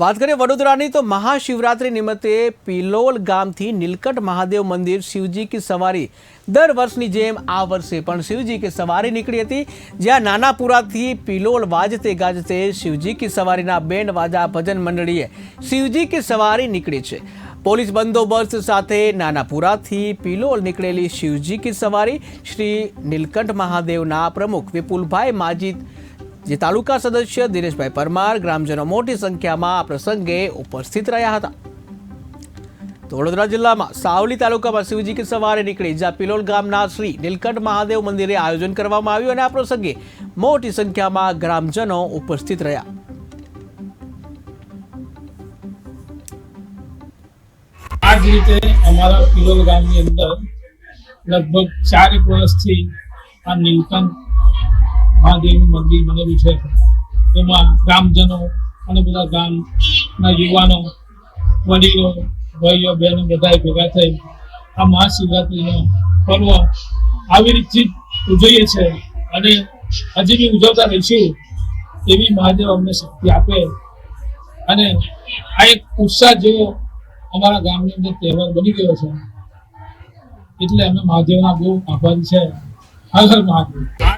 વાત કરીએ વડોદરાની, તો મહાશિવરાત્રી નિમિત્તે પિલોલ ગામથી નીલકંઠ મહાદેવ મંદિર શિવજી કી સવારી દર વર્ષની જેમ આ વર્ષે પણ શિવજી કી સવારી નીકળી હતી. જ્યાં નાનાપુરાથી પિલોલ વાજતે ગાજતે શિવજી કી સવારીના બેન્ડ વાજા ભજન મંડળીએ શિવજી કી સવારી નીકળી છે. પોલીસ બંદોબસ્ત સાથે નાનાપુરાથી પિલોલ નીકળેલી શિવજી કી સવારી શ્રી નીલકંઠ મહાદેવના પ્રમુખ વિપુલભાઈ માજીદ જે તાલુકા સદસ્ય દિનેશભાઈ પરમાર ગ્રામજનો મોટી સંખ્યામાં આ પ્રસંગે ઉપસ્થિત રહ્યા હતા. તો જિલ્લામાં સાવલી તાલુકામાં શિવજી કે સવારે નીકળી જ્યાં પિલોલ ગામના શ્રી નીલકંઠ મહાદેવ મંદિરે આયોજન કરવામાં આવ્યું અને આ પ્રસંગે મોટી સંખ્યામાં ગ્રામજનો ઉપસ્થિત રહ્યા. આ રીતે અમારા પિલોલ ગામની અંદર લગભગ ચારેક વર્ષથી આ નીલકંઠ મહાદેવનું મંદિર બનેલું છે. એમાં ગ્રામજનો અને બધા ગામના યુવાનો, વડીલો, ભાઈઓ, બહેનો બધાએ ભેગા થઈ આ મહાશિવરાત્રિનો પર્વ આવી રીતથી ઉજવીએ છે અને હજી બી ઉજવતા રહીશું એવી મહાદેવ અમને શક્તિ આપે. અને આ એક ઉત્સાહ જેવો અમારા ગામની અંદર તહેવાર બની ગયો છે. એટલે અમે મહાદેવના બહુ આભારી છે. હર હર મહાદેવ.